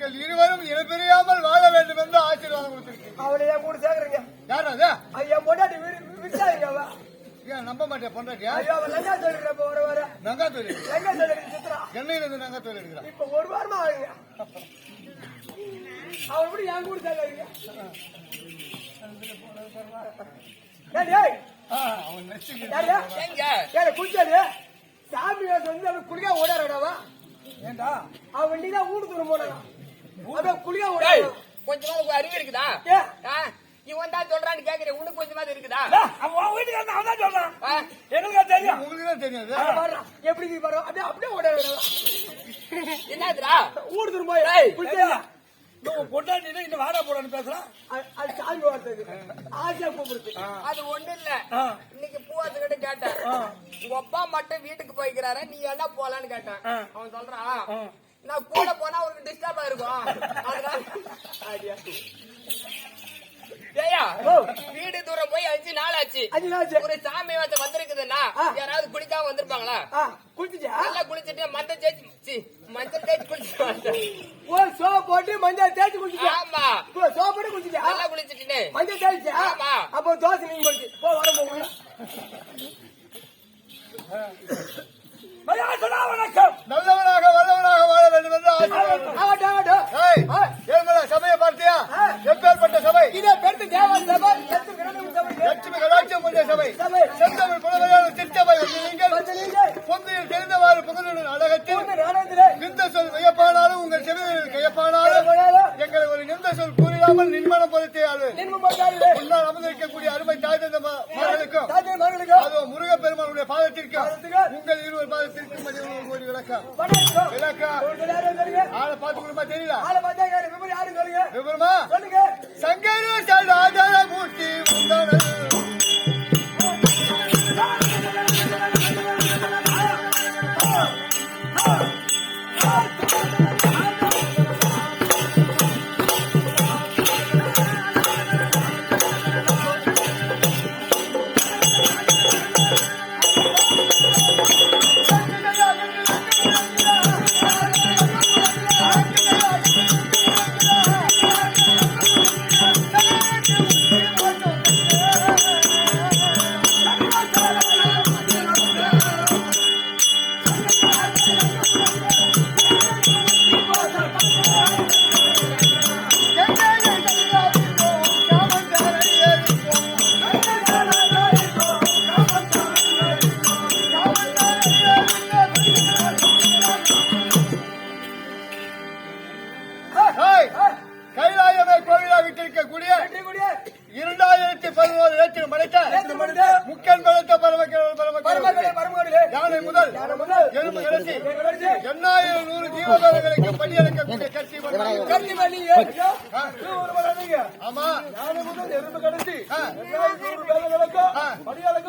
நீங்கள் இருவரும் இனப்பிரியாமல் வாழ வேண்டும் என்று ஆசீர்வாதம் கொடுத்திருக்கீங்க. அவனை என் கூட சேர்க்கறீங்க. யார் அது? ஐயா பொண்டாட்டி அவ. ஏன் நம்ப மாட்டேன் பொண்டாட்டியா? ஐயோ அவன் லங்கா சொல்லிடுற இப்ப ஒரு வாரம் நங்கா தொழில் லங்கா சித்ரா. எண்ணெயில இருந்து நங்கா தொழில் எடுக்கிறான் இப்ப ஒரு வாரமா ஆகுங்க. அவன் எப்படி என் கூட சேர்க்கறீங்க அவன் ஏய், குளிச்சாரு சாமி வந்து அவன் குளிக்கா ஓடாடா ஏண்டா? அவன் வண்டி தான் ஊடு தூரம் போனான் அவன் குளிக்கா டேய், ஓடாடா கொஞ்சமாவது அறிவு இருக்குதா? இவன் தான் சொல்றான்னு கேக்குறேன். உனக்கு கொஞ்சமாவது இருக்குதா? அவன் வீட்டுக்கு அவன் தான் சொல்றான். எங்களுக்கு தெரியும். உங்களுக்கு தான் தெரியாது பாரு எப்படி பாரு. அப்படியே அப்படியே ஓடாடா என்னதுடா? ஊடு தூரம் போய் ஏய், குளிச்சா உன் பொண்டாட்டி இன்னும் வாடா போடான்னு பேசுறான் அது- சாமி வார்த்தைக்கு ஆசையா கூப்பிடுது. அது ஒண்ணு இல்ல. இன்னைக்கு பூவாசு கிட்ட கேட்டேன் உங்க அப்பா மட்டும் வீட்டுக்கு போய்க்கிறாரு? நீ என்ன போலான்னு கேட்டேன். அவன் சொல்றான் நான் கூட போனா உனக்கு டிஸ்டர்பா இருக்கும் வீடு தூரம் போய் அஞ்சு நாள் ஆச்சு. ஒரு சாமி வந்து வந்திருக்குதுன்னா. யாராவது குளிக்காம வந்திருப்பாங்களா? குளிச்சுச்சா நல்லா குளிச்சுட்டு மஞ்சள் தேய்ச்சி சி, மஞ்சள் தேய்ச்சி குளிச்சுட்டு. ஓ சோப் போட்டு மஞ்சள் தேய்ச்சி குளிச்சுச்சா ஆமா. ஓ, சோப் போட்டு குளிச்சுச்சா நல்லா குளிச்சுட்டு மஞ்சள் தேய்ச்சா ஆமா. அப்போ தோசை நீங்க போச்சு போ வர போங்க வணக்கம் மதியம் கோடி விளக்கம் விளக்கம் ஆளை பார்த்து தெரியல?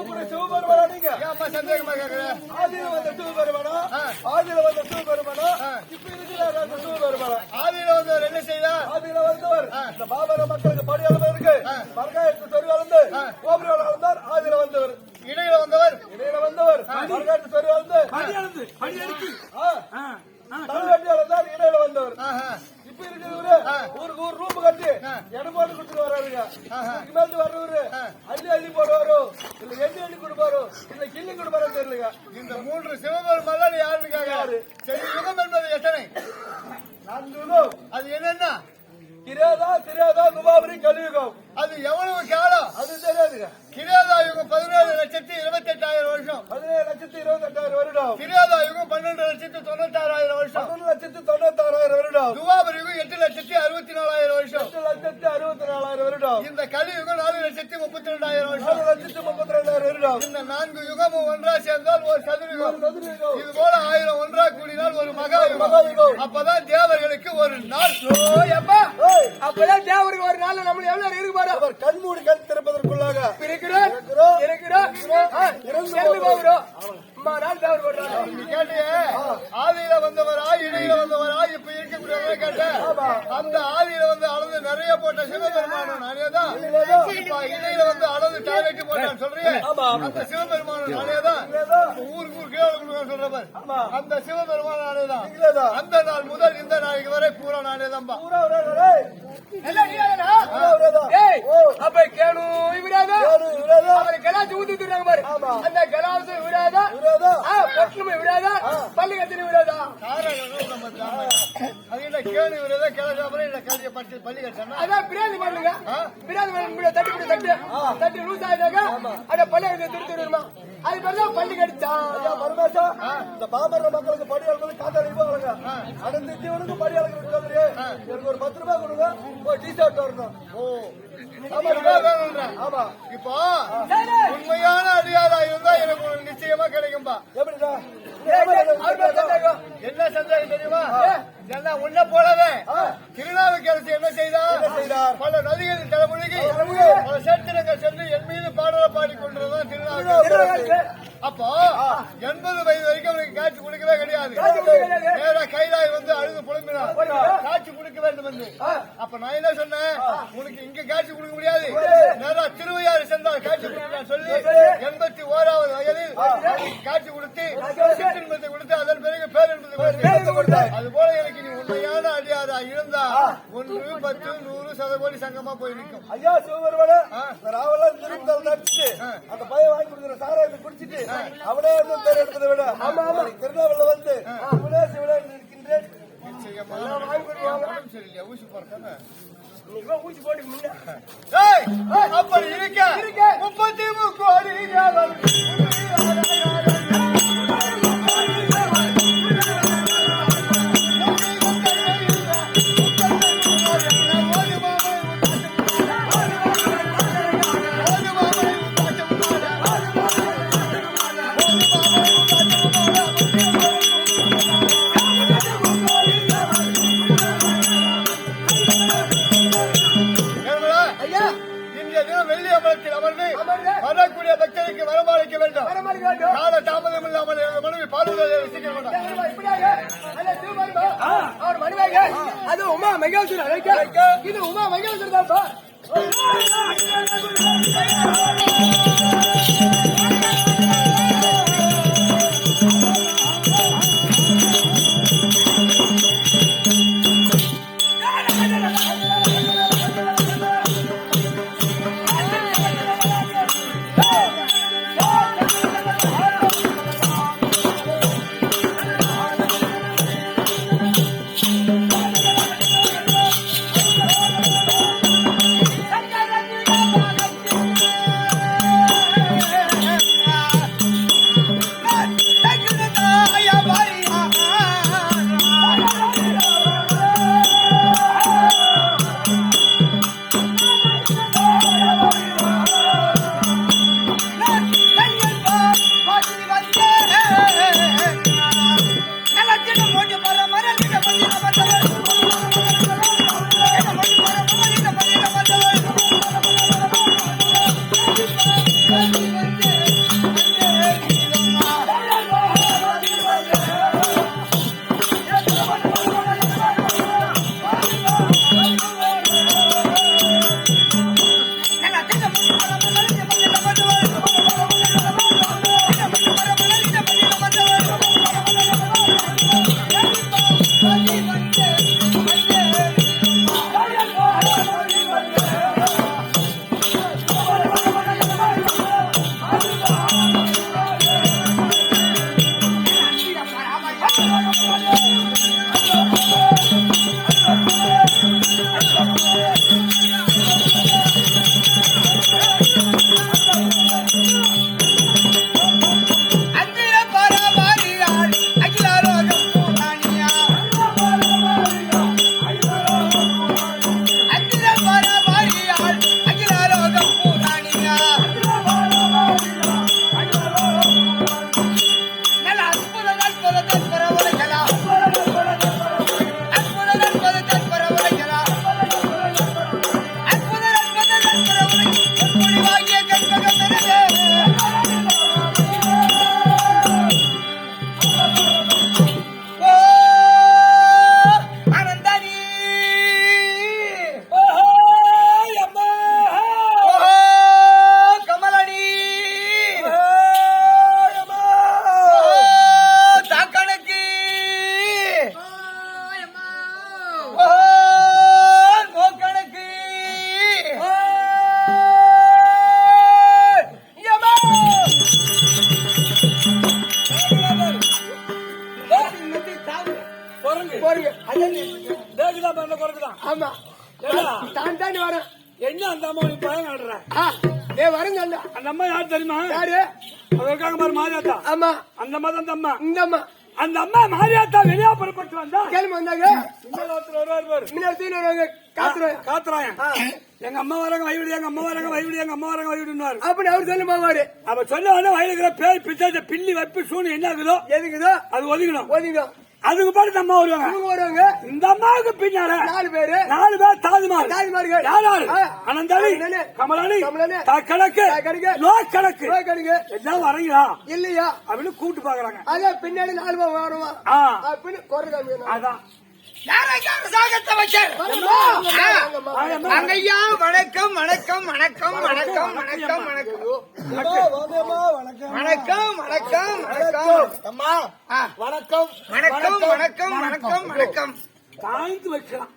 பணியாளக்கூடிய சிவபெருமானானீங்க. ஏம்மா சந்தேகமா கேக்குற ஆதியில வந்த சிவபெருமானா. ஆதியில வந்த சிவபெருமானா. இப்ப இருக்கிற சிவபெருமானா. ஆதியில வந்தவர் என்ன செய்தார் ஆதியில வந்தவர். இந்த பாபர மக்களுக்கு இல்ல எண்ணி அள்ளி கொடுப்பாரோ இல்ல கிள்ளி கொடுப்பாரோ தெரியலங்க இந்த மூன்று சிவபெருமான் யாருன்னு கேக்குறாரு சரி யுகம் என்பது எத்தனை? நான்கு. அது என்னன்னா? கிரேதா கிரேதா நுபாபரி கலியுகம். அது எவ்வளவு காலம்? அது தெரியாதுங்க. கிரேதா யுகம் பதினேழு லட்சத்தி இருபத்தி எட்டாயிரம் வருஷம். பதினேழு லட்சத்தி இருபத்தி எட்டாயிரம் வருடம். கிரேதா யுகம் பன்னெண்டு லட்சத்தி தொண்ணூத்தாறாயிரம் வருஷம். பதினொன்று லட்சத்தி தொண்ணூத்தாறாயிரம் வருடம். யுகம் எட்டு லட்சத்தி அறுபத்தி நாலாயிரம் வருஷம். எட்டு லட்சத்தி அறுபத்தி நாலாயிரம் வருடம். இந்த கலியுகம் நாலு லட்சத்தி முப்பத்தி ரெண்டாயிரம் வருஷம். நாலு லட்சத்தி முப்பத்தி இந்த நான்கு யுகமும் ஒன்றா சேர்ந்தால் ஒரு சதுரயுகம். இது போல ஆயிரம் ஒன்றா கூடினால் ஒரு மகா யுகம். அப்பதான் தேவர்களுக்கு ஒரு நாள். அப்பதான் தேவருக்கு ஒரு நாள். நம்ம எவ்வளவு இருக்கு பாரு. அவர் கண்மூடி கண் திறப்பதற்குள்ளாக இருக்கிறோம். இருக்கிறோம். இருக்கிறோம். ஆதியில வந்தவரா இடையில வந்தவரா இப்ப இருக்கக்கூடியவரை கேட்டேன் அந்த ஆதியில வந்து அளந்து நிறைய போட்ட சிவபெருமானன் அதேதான் இப்ப இடையில வந்து அளந்து டாய்லெட் போட்டான் சொல்றீங்க அந்த சிவபெருமானன் அதேதான் ஊருக்கு ஊர் கீழே கொடுக்க சொல்ற பாரு. அந்த சிவபெருமானன் அதேதான். அந்த நாள் முதல் இந்த நாளைக்கு வரை பூரா நானேதான்பா அப்ப கேணு இவராதா இவரேதா? அவரை கலாச்சி ஊத்திட்டுறாங்க பாரு. அந்த கலாசு இவராதா இவரேதா? பொட்டலுமே இவராதா பள்ளி கத்திரி இவராதா காரணம் நம்ம திராவிடம். அது என்ன கேள்வி வருதா கிளச்சாமலே இல்ல கல்வியை பற்றி பள்ளி கட்டணும்? அதான் பிரியாணி பண்ணுங்க பிரியாணி பண்ண தட்டி போட்டு தட்டு. தட்டி லூஸ் ஆயிட்டாங்க அந்த பள்ளி கட்டி திருத்தி வருமா அது பேர் தான் பள்ளி கடிச்சா. பரமேசா, இந்த பாமர மக்களுக்கு படியாளர்கள் காத்தாடி போவாங்க அனைத்து ஜீவனுக்கு படியாளர்கள் சொல்றீங்க எனக்கு ஒரு பத்து ரூபாய் கொடுங்க ஒரு டி ஷர்ட் வரணும். ஓ. ஆமா இப்போ உண்மையான அடியாரா இருந்தா எனக்கு ஒரு நிச்சயமா கிடைக்கும்பா. எப்படிடா. என்ன சந்தேகம். தெரியுமா? என்ன உன்ன போலவே. திருநாவுக்கரசு என்ன செய்தார் செய்தார்? பல நதிகளில் தலைமுழுகி. பல சேத்திரங்கள் சென்று பாடல பாடிக்கொண்டிருந்தான் திருநாவுக்கரசு. அப்போ எண்பது வயது வரைக்கும் அவனுக்கு காட்சி கொடுக்கவே கிடையாது. கொடுக்க. நேரா கைலாய் வந்து அழுது புலம்பினார். காட்சி கொடுக்க வேண்டும் என்று. அப்ப நான் என்ன சொன்னேன்? உனக்கு இங்க காட்சி கொடுக்க முடியாது. நேரா திருவையாறு சென்றால் காட்சி கொடுக்கலாம் சொல்லி எண்பத்தி ஓராவது வயதில் காட்சி கொடுத்து கொடுத்து. அதன் பிறகு பேரின்பத்தை பேரின்பத்தை கொடுத்து கொடுத்தார். அது போல எனக்கு அடியாரா? இருந்தா ஒன்று பத்து நூறு சதகோடி சங்கமா போய் நிற்கும் ஐயா சிவபெருமான இந்த ராவெல்லாம் திருந்தால் நடிச்சுட்டு அந்த பையன் வாங்கி கொடுக்குற சாராயத்தை குடிச்சிட்டு அவனே வந்து பேர் எடுத்ததை விட ஆமா ஆமா. திருநாவல்ல வந்து சிவனே சிவனே சரியில்லையா? ஊசி ஏய், அப்படி இருக்க. முப்பத்தி முக்கோடி தேவன் அது உமா மகேஸ்வரர் அழைக்க. இது உமா மகேஸ்வரர் தான்ப்பா தான் பண்ண குறைக்குதான். ஆமா. தான் தாண்டி வரேன். என்ன அந்த அம்மா உனக்கு பயம் ஆடுறேன் ஏ வரங்க அந்த அம்மா யார் தெரியுமா? யாரு? அதற்காக பாரு மாரியாத்தா. ஆமா. அந்த அம்மா தான் அந்த அம்மா. இந்த அம்மா. அந்த அம்மா மாரியாத்தா வெளியா புறப்பட்டு வந்தா? கேள்வி வந்தாங்க காத்துறாயன். எங்க அம்மா வராங்க வயவிடு எங்க அம்மா வராங்க வயவிடு எங்க அம்மா வராங்க வயவிடுனாரு அப்படி அவர் சொல்ல போவாரு அவ சொன்ன உடனே வயலுக்குற பேய் பிச்சாச்ச பில்லி சூனு என்ன இருக்குதோ எதுக்குதோ? அது ஒதுங்கணும் ஒதுங்கணும் அதுக்கு பாட்டு இந்த அம்மா வருவாங்க. வருவாங்க. இந்த அம்மாவுக்கு பின்னால நாலு பேரு. நாலு பேர் தாஜ்மஹால். தாஜ்மஹால். யார் யாரு ஆ. அனந்தாளி. கமலாளி. கணக்கு கணக்கு. லோ கணக்கு கடுங்க எல்லாம் வரீங்களா இல்லையா? அப்படின்னு கூப்பிட்டு பாக்குறாங்க அதான் பின்னாடி நாலு பேர் வருவா ஆ. அப்படின்னு குறை காமிக்கணும் அதான். அங்கையா வணக்கம் வணக்கம் வணக்கம் வணக்கம் வணக்கம் வணக்கம். வணக்கம். வணக்கம் வணக்கம் வணக்கம். அம்மா வணக்கம் வணக்கம் வணக்கம் வணக்கம் வணக்கம் தாய்த்து வைக்கலாம்.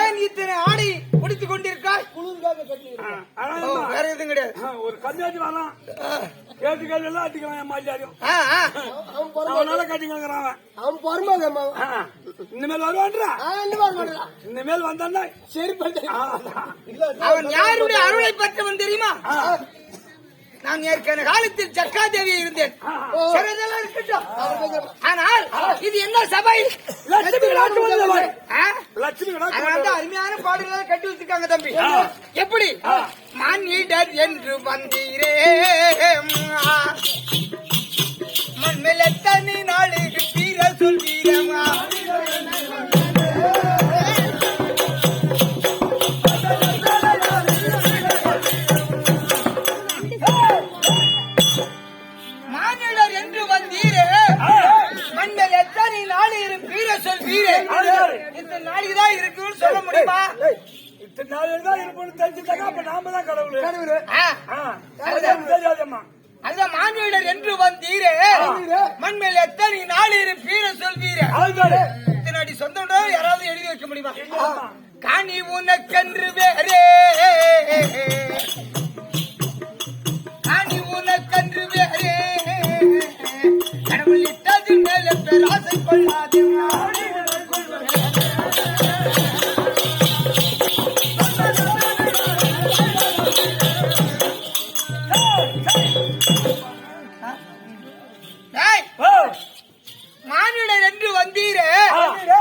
ஏன் இத்தனை ஆடி முடித்துக் கொண்டிருக்காய்? வேற எதுவும் கிடையாது. ஒரு கம்மியாச்சு வரலாம் கேட்டு கேட்டு எல்லாம் அடிக்கலாம் என். அவன் பொறுமை. அவனால கட்டிங்கிறான் அவன். ஆ, இனிமேல் வருவான்றா? இனிமேல் வந்தான்னா சரி. அதான். அவன் யாருடைய அருளை பெற்றவன் தெரியுமா? நான் ஏற்கனவே காலத்தில் சக்காதேவி இருந்தேன். ஆனால் இது என்ன சபை? அருமையான பாடல்களை கட்டி வச்சிருக்காங்க தம்பி. எப்படி? மானிடர் என்று வந்தீரே. மண்ணில் கனி உனக்கன்று வேறே.